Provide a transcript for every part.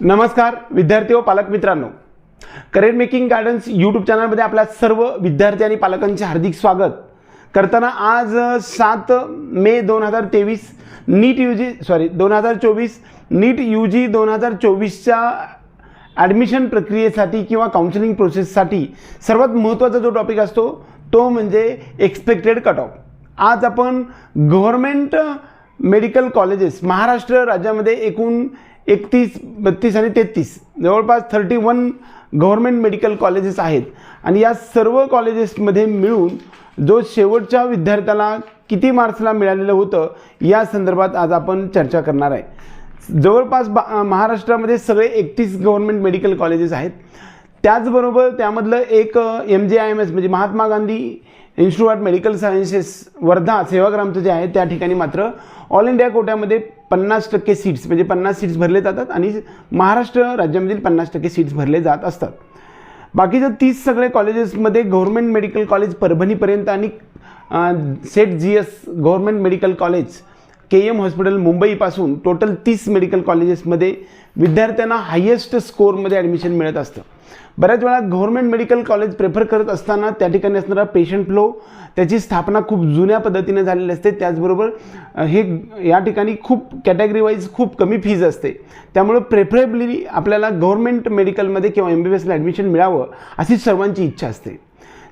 नमस्कार विद्यार्थी व पालक मित्रांनो. करिअर मेकिंग गार्डन्स यूट्यूब चॅनलमध्ये आपल्या सर्व विद्यार्थी आणि पालकांचे हार्दिक स्वागत. करताना आज सात मे दोन हजार तेवीस नीट यू जी सॉरी दोन हजार चोवीस नीट यू जी दोन हजार चोवीसच्या ॲडमिशन प्रक्रियेसाठी किंवा काउन्सिलिंग प्रोसेससाठी सर्वात महत्त्वाचा जो टॉपिक असतो तो म्हणजे एक्सपेक्टेड कट ऑफ आज आपण गव्हर्मेंट मेडिकल कॉलेजेस महाराष्ट्र राज्यामध्ये एकूण एकतीस बत्तीस आणि तेहतीस. जवळपास thirty one government medical colleges आहेत. आणि या सर्व कॉलेजेसमध्ये मिळून जो शेवटच्या विद्यार्थ्याला किती मार्क्सला मिळालेलं होतं या संदर्भात आज आपण चर्चा करणार आहे. जवळपास बा महाराष्ट्रामध्ये सगळे एकतीस गव्हर्मेंट मेडिकल कॉलेजेस आहेत. त्याचबरोबर त्यामधलं एक एम जे आय एम एस म्हणजे Mahatma Gandhi institute of medical sciences Wardha सेवाग्रामचं जे आहे त्या ठिकाणी मात्र ऑल इंडिया कोट्यामध्ये पन्नास टक्के सीट्स म्हणजे पन्नास सीट्स भरले जातात आणि महाराष्ट्र राज्यामधील पन्नास टक्के सीट्स भरले जात असतात. बाकीच्या तीस सगळे कॉलेजेसमध्ये गव्हर्मेंट मेडिकल कॉलेज परभणीपर्यंत आणि Seth G S government medical college K M hospital मुंबईपासून टोटल तीस मेडिकल कॉलेजेसमध्ये विद्यार्थ्यांना हायेस्ट स्कोअरमध्ये ॲडमिशन मिळत असतं. बऱ्याच वेळा गव्हर्मेंट मेडिकल कॉलेज प्रेफर करत असताना त्या ठिकाणी असणारा पेशंट फ्लो त्याची स्थापना खूप जुन्या पद्धतीने झालेली असते. त्याचबरोबर हे या ठिकाणी खूप कॅटेगरीवाईज खूप कमी फीज असते. त्यामुळं प्रेफरेबली आपल्याला गव्हर्मेंट मेडिकलमध्ये किंवा एम बी बी एसला ॲडमिशन मिळावं अशी सर्वांची इच्छा असते.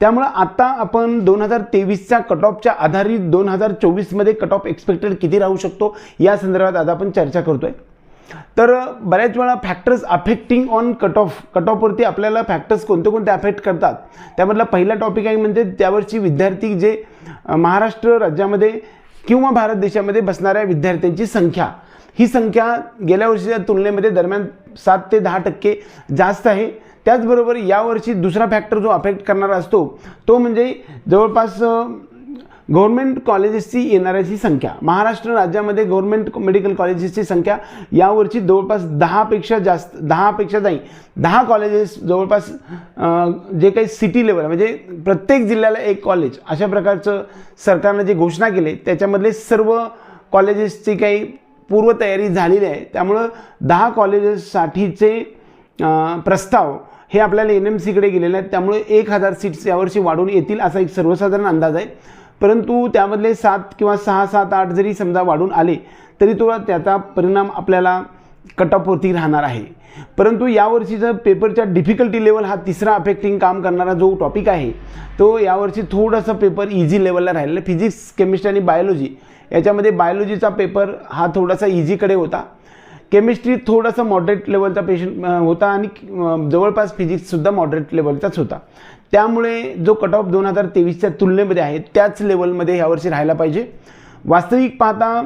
त्यामुळं आता आपण दोन हजार तेवीसच्या कट ऑफच्या आधारित दोन हजार चोवीसमध्ये कट ऑफ एक्सपेक्टेड किती राहू शकतो? या संदर्भात आज आपण चर्चा करतो आहे तर बऱ्याच वेळा factors affecting on cut off cut ऑफवरती आपल्याला फॅक्टर्स कोणते कोणते अफेक्ट करतात? त्यामधला पहिला टॉपिक आहे म्हणजे त्यावरची विद्यार्थी जे महाराष्ट्र राज्यामध्ये किंवा भारत देशामध्ये बसणाऱ्या विद्यार्थ्यांची संख्या. ही संख्या गेल्या वर्षीच्या तुलनेमध्ये दरम्यान सात ते दहा टक्के जास्त आहे. त्याचबरोबर यावर्षी दुसरा फॅक्टर जो अफेक्ट करणारा असतो तो म्हणजे जवळपास गव्हर्मेंट कॉलेजेसची येणाऱ्याची संख्या महाराष्ट्र राज्यामध्ये गव्हर्मेंट मेडिकल कॉलेजेसची संख्या यावर्षी जवळपास दहापेक्षा जास्त दहापेक्षा नाही दहा कॉलेजेस जवळपास जे काही सिटी लेवल म्हणजे प्रत्येक जिल्ह्याला एक कॉलेज अशा प्रकारचं सरकारनं जे घोषणा केली त्याच्यामधले सर्व कॉलेजेसची काही पूर्वतयारी झालेली आहे. त्यामुळं दहा कॉलेजेससाठीचे प्रस्ताव हे आपल्याला एन एम सीकडे गेलेले आहेत. त्यामुळे एक हजार सीट्स यावर्षी वाढून येतील असा एक सर्वसाधारण अंदाज आहे. परंतु त्यामधले सात किंवा सहा सात आठ जरी समजा वाढून आले तरी तो त्याचा परिणाम आपल्याला कट ऑफवरती राहणार आहे. परंतु यावर्षीचा पेपरच्या डिफिकल्टी लेवल हा तिसरा अफेक्टिंग काम करणारा जो टॉपिक आहे तो यावर्षी थोडासा पेपर इझी लेवलला राहिलेला फिजिक्स केमिस्ट्री आणि बायोलॉजी याच्यामध्ये बायोलॉजीचा पेपर हा थोडासा इझीकडे होता. केमिस्ट्री थोडासा मॉडरेट लेवलचा पेशंट होता आणि जवळपास फिजिक्ससुद्धा मॉडरेट लेवलचाच होता. त्यामुळे जो कट ऑफ दोन हजार तेवीसच्या तुलनेमध्ये आहे त्याच लेवलमध्ये यावर्षी राहायला पाहिजे. वास्तविक पाहता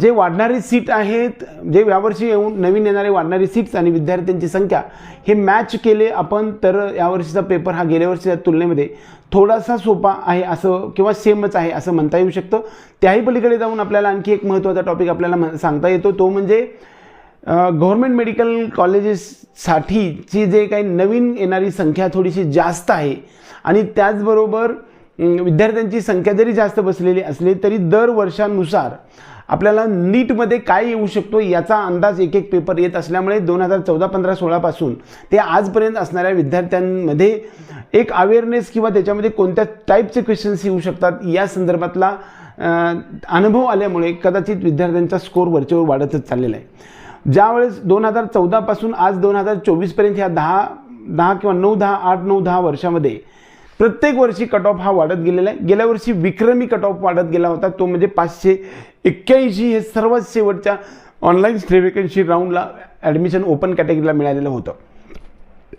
जे वाढणारे सीट आहेत जे यावर्षी येऊन नवीन येणारे वाढणारे सीट्स आणि विद्यार्थ्यांची संख्या हे मॅच केले आपण तर यावर्षीचा पेपर हा गेल्या वर्षीच्या तुलनेमध्ये थोडासा सोपा आहे असं किंवा सेमच आहे असं म्हणता येऊ शकतं. त्याही पलीकडे जाऊन आपल्याला आणखी एक महत्त्वाचा टॉपिक आपल्याला म्हण- सांगता येतो. तो म्हणजे गव्हर्मेंट मेडिकल कॉलेजेससाठीची जे काही नवीन येणारी संख्या थोडीशी जास्त आहे आणि त्याचबरोबर विद्यार्थ्यांची संख्या जरी जास्त बसलेली असली तरी दर वर्षानुसार आपल्याला नीटमध्ये काय येऊ शकतो याचा अंदाज एक एक पेपर येत असल्यामुळे दोन हजार चौदा पंधरा सोळापासून ते आजपर्यंत असणाऱ्या विद्यार्थ्यांमध्ये एक अवेअरनेस किंवा त्याच्यामध्ये कोणत्या टाईपचे क्वेश्चन्स येऊ शकतात या संदर्भातला अनुभव आल्यामुळे कदाचित विद्यार्थ्यांचा स्कोर वरच्यावर वाढतच चाललेला आहे. ज्यावेळेस दोन हजार चौदापासून आज दोन हजार चोवीसपर्यंत ह्या दहा दहा किंवा नऊ दहा आठ नऊ दहा वर्षामध्ये प्रत्येक वर्षी कट ऑफ हा वाढत गेलेला आहे. गेल्या वर्षी विक्रमी कट ऑफ वाढत गेला होता. तो म्हणजे पाचशे एक्क्याऐंशी हे सर्वात शेवटच्या ऑनलाईन स्ट्रेवेकन्सी राऊंडला ॲडमिशन ओपन कॅटेगरीला मिळालेलं होतं.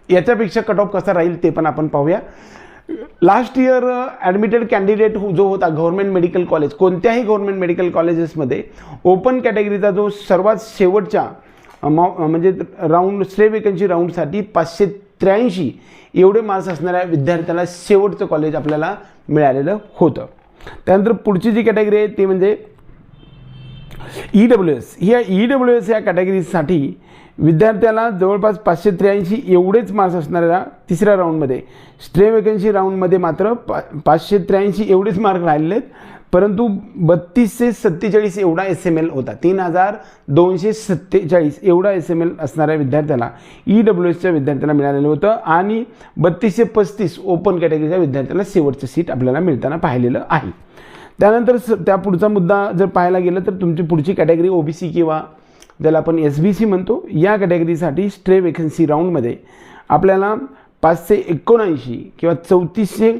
याच्यापेक्षा कट ऑफ कसा राहील ते पण आपण पाहूया. लास्ट इयर ॲडमिटेड कॅन्डिडेट जो होता गव्हर्मेंट मेडिकल कॉलेज कोणत्याही गव्हर्मेंट मेडिकल कॉलेजेसमध्ये ओपन कॅटेगरीचा जो सर्वात शेवटच्या मॉ म्हणजे राऊंड स्ट्रे वेकन्सी राऊंडसाठी पाचशे त्र्याऐंशी एवढे मार्क्स असणाऱ्या विद्यार्थ्याला शेवटचं कॉलेज आपल्याला मिळालेलं होतं. त्यानंतर पुढची जी कॅटेगरी आहे ती म्हणजे ई डब्ल्यू एस या ई डब्ल्यू एस या कॅटेगरीसाठी विद्यार्थ्याला जवळपास पाचशे त्र्याऐंशी एवढेच मार्क्स असणाऱ्या तिसऱ्या राऊंडमध्ये स्ट्रे वेकन्सी राऊंडमध्ये मात्र पा पाचशे त्र्याऐंशी एवढेच मार्क राहिलेले आहेत. परंतु बत्तीसशे सत्तेचाळीस एवढा एस एम एल होता. तीन हजार दोनशे सत्तेचाळीस एवढा एस एम एल असणाऱ्या विद्यार्थ्याला ई डब्ल्यू एसच्या विद्यार्थ्याला मिळालेलं होतं आणि बत्तीसशे पस्तीस ओपन कॅटेगरीच्या विद्यार्थ्याला शेवटचं सीट आपल्याला मिळताना पाहिलेलं आहे. त्यानंतर स त्या पुढचा मुद्दा जर पाहायला गेलं तर तुमची पुढची कॅटेगरी ओ बी सी किंवा ज्याला आपण एस बी सी म्हणतो या कॅटेगरीसाठी स्ट्रे वेकन्सी राऊंडमध्ये आपल्याला पाचशे एकोणऐंशी किंवा चौतीसशे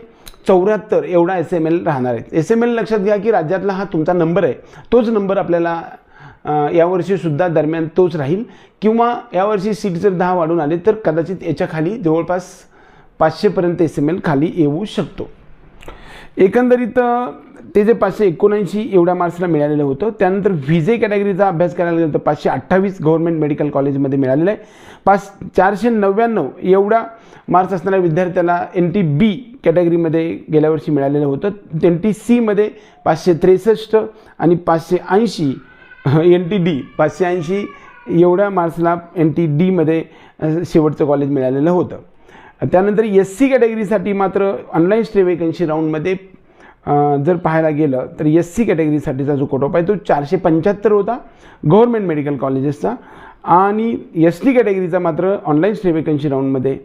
चौऱ्याहत्तर एवढा एस एम एल राहणार आहे. एस एम एल लक्षात घ्या की राज्यातला हा तुमचा नंबर आहे. तोच नंबर आपल्याला यावर्षीसुद्धा दरम्यान तोच राहील. किंवा यावर्षी सीट जर दहा वाढून आले तर कदाचित याच्या खाली जवळपास पाचशेपर्यंत एस एम एल खाली येऊ शकतो. एकंदरीत ते जे पाचशे एकोणऐंशी एवढ्या मार्क्सला मिळालेलं होतं त्यानंतर व्हिजे कॅटेगरीचा अभ्यास करायला गेलं तर पाचशे अठ्ठावीस गव्हर्नमेंट मेडिकल कॉलेजमध्ये मिळालेलं आहे. पाच चारशे नव्याण्णव एवढा मार्क्स असणाऱ्या विद्यार्थ्याला एन टी बी कॅटेगरीमध्ये गेल्या वर्षी मिळालेलं होतं. एन टी सीमध्ये पाचशे त्रेसष्ट आणि पाचशे ऐंशी एन टी डी पाचशे ऐंशी एवढ्या मार्क्सला एन टी डीमध्ये शेवटचं कॉलेज मिळालेलं होतं. त्यानंतर एस सी कॅटेगरीसाठी मात्र ऑनलाईन स्टे वेकन्सी राऊंडमध्ये जर पाहायला गेलं तर एस सी कॅटेगरीसाठीचा जो कोटॉप आहे तो चारशे पंच्याहत्तर होता गव्हर्मेंट मेडिकल कॉलेजेसचा आणि एस टी कॅटेगरीचा मात्र ऑनलाईन स्ट्री वेकन्सी राऊंडमध्ये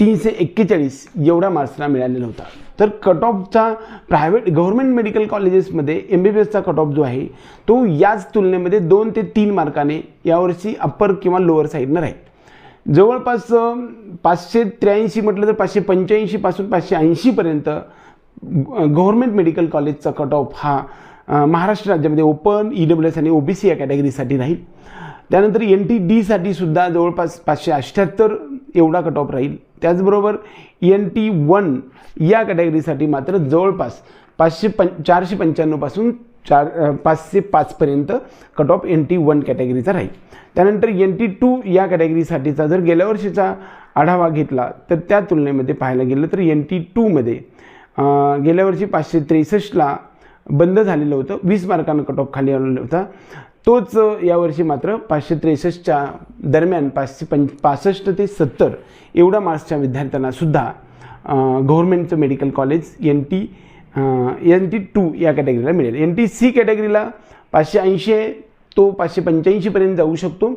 तीनशे एक्केचाळीस एवढा मार्क्सला मिळालेला होता. तर कट ऑफचा प्रायव्हेट गव्हर्मेंट मेडिकल कॉलेजेसमध्ये एम बी बी एसचा कट ऑफ जो आहे तो याच तुलनेमध्ये दोन ते तीन मार्काने यावर्षी अप्पर किंवा लोअर साईडनं राहील. जवळपास पाचशे त्र्याऐंशी म्हटलं तर पाचशे पंच्याऐंशीपासून पाचशे ऐंशीपर्यंत गव्हर्मेंट मेडिकल कॉलेजचा कट ऑफ हा महाराष्ट्र राज्यामध्ये ओपन ई डब्ल्यू एस आणि ओ बी सी या कॅटेगरीसाठी राहील. त्यानंतर एन टी डीसाठी सुद्धा जवळपास पाचशे अठ्ठ्याहत्तर एवढा कट ऑफ राहील. त्याचबरोबर एन टी वन या कॅटेगरीसाठी मात्र जवळपास पाचशे पं चारशे पंच्याण्णवपासून चार पाचशे पाचपर्यंत cut off N T one कॅटेगरीचा राहील. त्यानंतर एन टी टू या कॅटेगरीसाठीचा जर गेल्या वर्षीचा आढावा घेतला तर त्या तुलनेमध्ये पाहायला गेलं तर एन टी टूमध्ये गेल्या वर्षी पाचशे त्रेसष्टला बंद झालेलं होतं वीस मार्कानं कट ऑफ खाली आलेला होता. तोच यावर्षी मात्र पाचशे त्रेसष्टच्या दरम्यान पाचशे पंच पासष्ट ते सत्तर एवढा मार्क्सच्या विद्यार्थ्यांनासुद्धा गव्हर्मेंटचं medical college N T N T two या कॅटेगरीला मिळेल. एन टी सी कॅटेगरीला पाचशे ऐंशी आहे तो पाचशे पंच्याऐंशीपर्यंत जाऊ शकतो.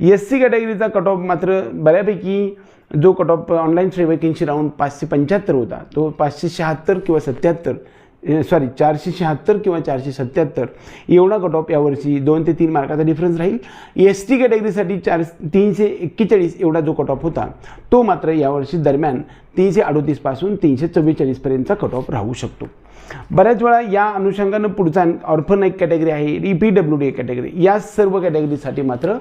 एस सी कॅटेगरीचा कट ऑफ मात्र बऱ्यापैकी जो cut off online vacancy round पाचशे पंच्याहत्तर होता तो पाचशे शहात्तर किंवा सत्याहत्तर सॉरी चारशे शहात्तर किंवा चारशे सत्याहत्तर एवढा कट ऑफ यावर्षी दोन ते तीन मार्काचा डिफरन्स राहील. एस टी कॅटेगरीसाठी चार तीनशे एक्केचाळीस एवढा जो कट ऑफ होता तो मात्र यावर्षी दरम्यान तीनशे अडोतीसपासून तीनशे चव्वेचाळीसपर्यंतचा कट ऑफ राहू शकतो. बऱ्याच वेळा या अनुषंगानं पुढचा ऑर्फन एक कॅटेगरी आहे E P W D category या सर्व कॅटेगरीसाठी मात्र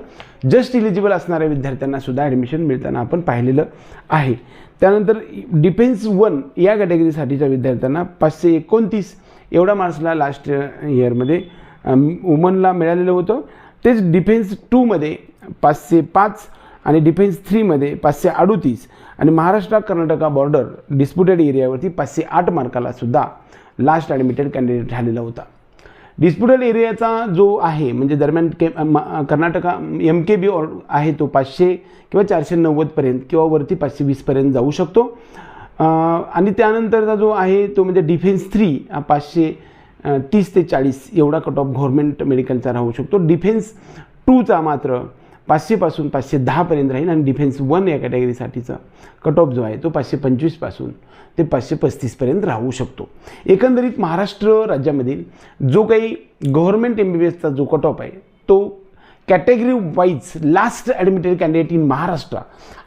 जस्ट इलिजिबल असणाऱ्या विद्यार्थ्यांना सुद्धा ॲडमिशन मिळताना आपण पाहिलेलं आहे. त्यानंतर डिफेन्स वन या कॅटेगरीसाठीच्या विद्यार्थ्यांना पाचशे एकोणतीस एवढा मार्क्सला लास्ट इयरमध्ये वुमनला मिळालेलं होतं. तेच डिफेन्स टूमध्ये पाचशे पाच आणि डिफेन्स थ्रीमध्ये पाचशे अडोतीस आणि महाराष्ट्र कर्नाटका बॉर्डर डिस्प्युटेड एरियावरती पाचशे आठ मार्काला सुद्धा लास्ट ॲडमिटेड कॅन्डिडेट झालेला होता. डिस्प्युटल एरियाचा जो आहे म्हणजे दरम्यान K Karnataka M K B or आहे तो पाचशे किंवा चारशे नव्वदपर्यंत किंवा वरती पाचशे वीसपर्यंत जाऊ शकतो. आणि त्यानंतरचा जो आहे तो म्हणजे डिफेन्स थ्री हा पाचशे तीस ते चाळीस एवढा कट ऑफ गव्हर्मेंट मेडिकलचा राहू शकतो. डिफेन्स टूचा मात्र पाचशेपासून पाचशे दहापर्यंत राहील आणि डिफेन्स वन या कॅटेगरीसाठीचा कट ऑफ जो आहे तो पाचशे पंचवीसपासून ते पाचशे पस्तीसपर्यंत राहू शकतो. एकंदरीत महाराष्ट्र राज्यामधील जो काही गव्हर्मेंट एम बी बी एसचा जो कट ऑफ आहे तो category wise last admitted candidate in Maharashtra.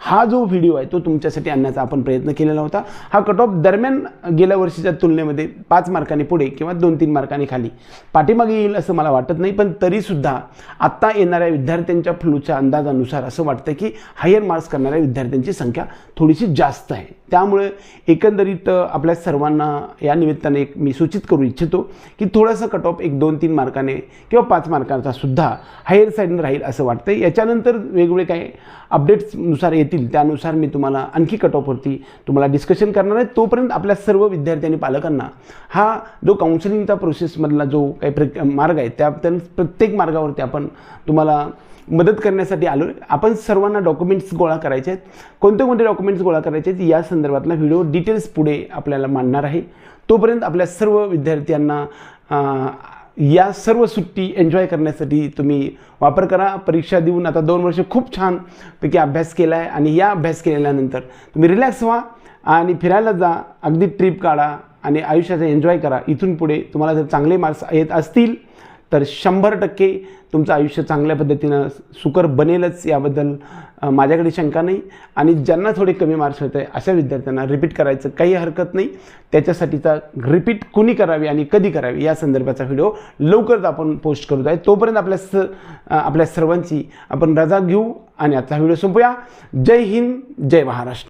हा जो व्हिडिओ आहे तो तुमच्यासाठी आणण्याचा आपण प्रयत्न केलेला होता. हा कट ऑफ दरम्यान गेल्या वर्षीच्या तुलनेमध्ये पाच मार्कांनी पुढे किंवा दोन तीन मार्कांनी खाली. पाठीमागे येईल असं मला वाटत नाही पण तरीसुद्धा आत्ता येणाऱ्या विद्यार्थ्यांच्या फ्लूच्या अंदाजानुसार असं वाटतं की हायर मार्क्स करणाऱ्या विद्यार्थ्यांची संख्या थोडीशी जास्त आहे. त्यामुळे एकंदरीत आपल्या सर्वांना या निमित्ताने एक मी सूचित करू इच्छितो की थोडासा कट ऑफ एक दोन तीन मार्काने किंवा पाच मार्कांचा सुद्धा हायर साईड साईडनं राहील असं वाटतं याच्यानंतर वेगवेगळे काही अपडेट्सनुसार येतील. त्यानुसार मी तुम्हाला आणखी कट ऑफवरती तुम्हाला डिस्कशन करणार आहे. तोपर्यंत आपल्या सर्व विद्यार्थी आणि पालकांना हा जो काउन्सिलिंगचा प्रोसेसमधला जो काही प्र मार्ग आहे त्या प्रत्येक मार्गावरती आपण तुम्हाला मदत करण्यासाठी आलो आपण सर्वांना डॉक्युमेंट्स गोळा करायचे आहेत. कोणते कोणते डॉक्युमेंट्स गोळा करायचे आहेत या संदर्भातला व्हिडिओ डिटेल्स पुढे आपल्याला मांडणार आहे. तोपर्यंत आपल्या सर्व विद्यार्थ्यांना या सर्व सुट्टी एन्जॉय करण्यासाठी तुम्ही वापर करा. परीक्षा देऊन आता दोन वर्ष खूप छानपैकी अभ्यास केला आहे आणि या अभ्यास केल्यानंतर तुम्ही रिलॅक्स व्हा आणि फिरायला जा. अगदी ट्रिप काढा आणि आयुष्याचा एन्जॉय करा. इथून पुढे तुम्हाला जर चांगले मार्क्स येत असतील तर शंभर टक्के तुमचं आयुष्य चांगल्या पद्धतीनं सुकर बनेलच याबद्दल माझ्याकडे शंका नाही. आणि ज्यांना थोडे कमी मार्क्स होत आहे अशा विद्यार्थ्यांना रिपीट करायचं काही हरकत नाही. त्याच्यासाठीचा रिपीट कुणी करावी आणि कधी करावी या संदर्भाचा व्हिडिओ लवकरच आपण पोस्ट करत आहे तोपर्यंत आपल्या स आपल्या सर्वांची आपण रजा घेऊ आणि आजचा व्हिडिओ संपूया. जय हिंद जय महाराष्ट्र.